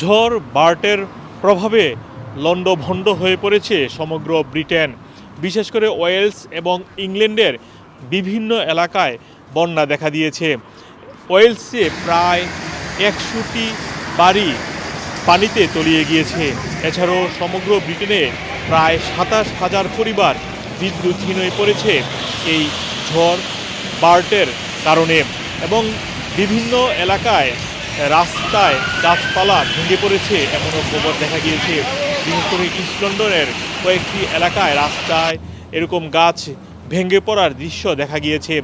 ঝড় বার্টের প্রভাবে লণ্ডভণ্ড হয়ে পড়েছে সমগ্র ব্রিটেন। বিশেষ করে ওয়েলস এবং ইংল্যান্ডের বিভিন্ন এলাকায় বন্যা দেখা দিয়েছে। ওয়েলসে প্রায় একশোটি বাড়ি পানিতে তলিয়ে গিয়েছে। এছাড়াও সমগ্র ব্রিটেনে প্রায় সাতাশ হাজার পরিবার বিদ্যুৎহীন হয়ে পড়েছে এই ঝড় বার্টের কারণে এবং বিভিন্ন এলাকায় রাস্তায় গাছপালা ভেঙে পড়েছে, এমনও খবর দেখা গিয়েছে। বিশেষ করে ইস্ট লন্ডনের কয়েকটি এলাকায় রাস্তায় এরকম গাছ ভেঙে পড়ার দৃশ্য দেখা গিয়েছে।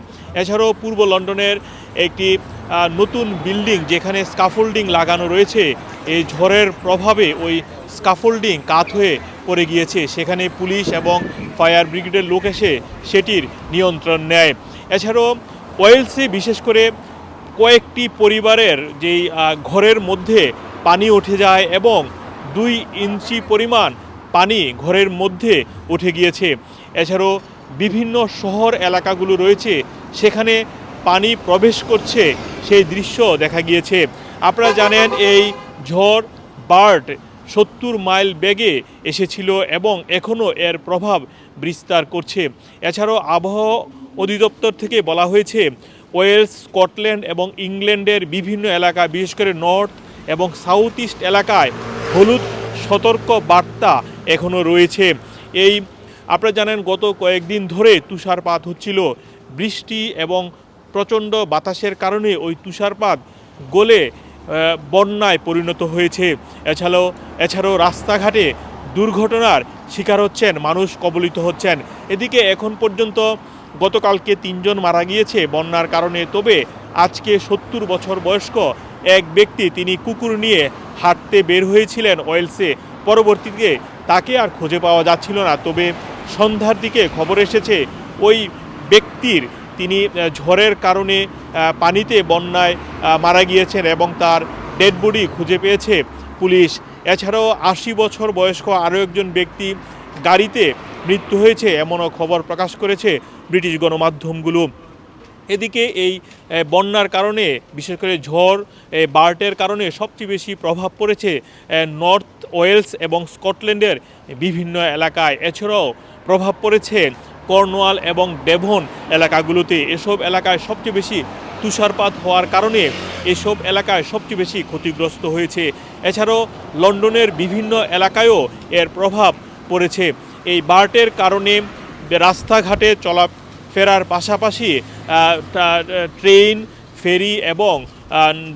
এছাড়াও পূর্ব লন্ডনের একটি নতুন বিল্ডিং যেখানে স্কাফোল্ডিং লাগানো রয়েছে এই ঝড়ের প্রভাবে ওই স্কাফোল্ডিং কাত হয়ে পড়ে গিয়েছে। সেখানে পুলিশ এবং ফায়ার ব্রিগেডের লোক এসে সেটির নিয়ন্ত্রণ নেয়। এছাড়াও ওয়েলসে বিশেষ করে কয়েকটি পরিবারের যেই ঘরের মধ্যে পানি উঠে যায় এবং দুই ইঞ্চি পরিমাণ পানি ঘরের মধ্যে উঠে গিয়েছে। এছাড়াও বিভিন্ন শহর এলাকাগুলো রয়েছে, সেখানে পানি প্রবেশ করছে সেই দৃশ্য দেখা গিয়েছে। আপনারা জানেন এই ঝড় বার্ড সত্তর মাইল বেগে এসেছিল এবং এখনও এর প্রভাব বিস্তার করছে। এছাড়াও আবহাওয়া অধিদপ্তর থেকে বলা হয়েছে ওয়েলস, স্কটল্যান্ড এবং ইংল্যান্ডের বিভিন্ন এলাকা, বিশেষ করে নর্থ এবং সাউথ ইস্ট এলাকায় হলুদ সতর্ক বার্তা এখনও রয়েছে। এই, আপনারা জানেন গত কয়েকদিন ধরে তুষারপাত হচ্ছিল। বৃষ্টি এবং প্রচণ্ড বাতাসের কারণে ওই তুষারপাত গলে বন্যায় পরিণত হয়েছে। এছাড়াও এছাড়াও রাস্তাঘাটে দুর্ঘটনার শিকার হচ্ছেন, মানুষ কবলিত হচ্ছেন। এদিকে এখন পর্যন্ত গতকালকে তিনজন মারা গিয়েছে, বন্যার কারণে। তবে আজকে সত্তর বছর বয়স্ক এক ব্যক্তি, তিনি কুকুর নিয়ে হাঁটতে বের হয়েছিলেন ওয়েলসে। পরবর্তীতে তাকে আর খুঁজে পাওয়া যাচ্ছিল না। তবে সন্ধ্যার দিকে খবর এসেছে, ওই ব্যক্তির তিনি ঝড়ের কারণে পানিতে বন্যায় মারা গিয়েছেন এবং তার ডেড বডি খুঁজে পেয়েছে পুলিশ। এছাড়াও আশি বছর বয়স্ক আরও একজন ব্যক্তি গাড়িতে মৃত্যু হয়েছে এমনও খবর প্রকাশ করেছে ব্রিটিশ গণমাধ্যমগুলো। এদিকে এই বন্যার কারণে, বিশেষ করে ঝড় বার্টের কারণে সবচেয়ে বেশি প্রভাব পড়েছে নর্থ ওয়েলস এবং স্কটল্যান্ডের বিভিন্ন এলাকায়। এছাড়াও প্রভাব পড়েছে কর্নওয়াল এবং ডেভন এলাকাগুলোতে। এসব এলাকায় সবচেয়ে বেশি তুষারপাত হওয়ার কারণে এসব এলাকায় সবচেয়ে বেশি ক্ষতিগ্রস্ত হয়েছে। এছাড়াও লন্ডনের বিভিন্ন এলাকায়ও এর প্রভাব পড়েছে। এই বার্টের কারণে রাস্তাঘাটে চলা ফেরার পাশাপাশি ট্রেন, ফেরি এবং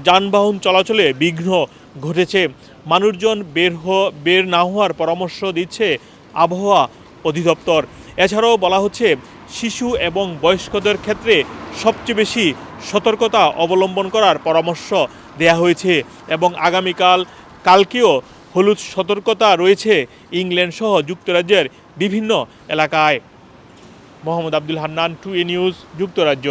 যানবাহন চলাচলে বিঘ্ন ঘটেছে। মানুষজন বের হ- বের না হওয়ার পরামর্শ দিচ্ছে আবহাওয়া অধিদপ্তর। এছাড়াও বলা হচ্ছে, শিশু এবং বয়স্কদের ক্ষেত্রে সবচেয়ে বেশি সতর্কতা অবলম্বন করার পরামর্শ দেয়া হয়েছে এবং আগামীকাল কালকেও হলুদ সতর্কতা রয়েছে ইংল্যান্ড সহ যুক্তরাজ্যের বিভিন্ন এলাকায়। মোহাম্মদ আব্দুল হান্নান, টু এ নিউজ, যুক্তরাজ্য।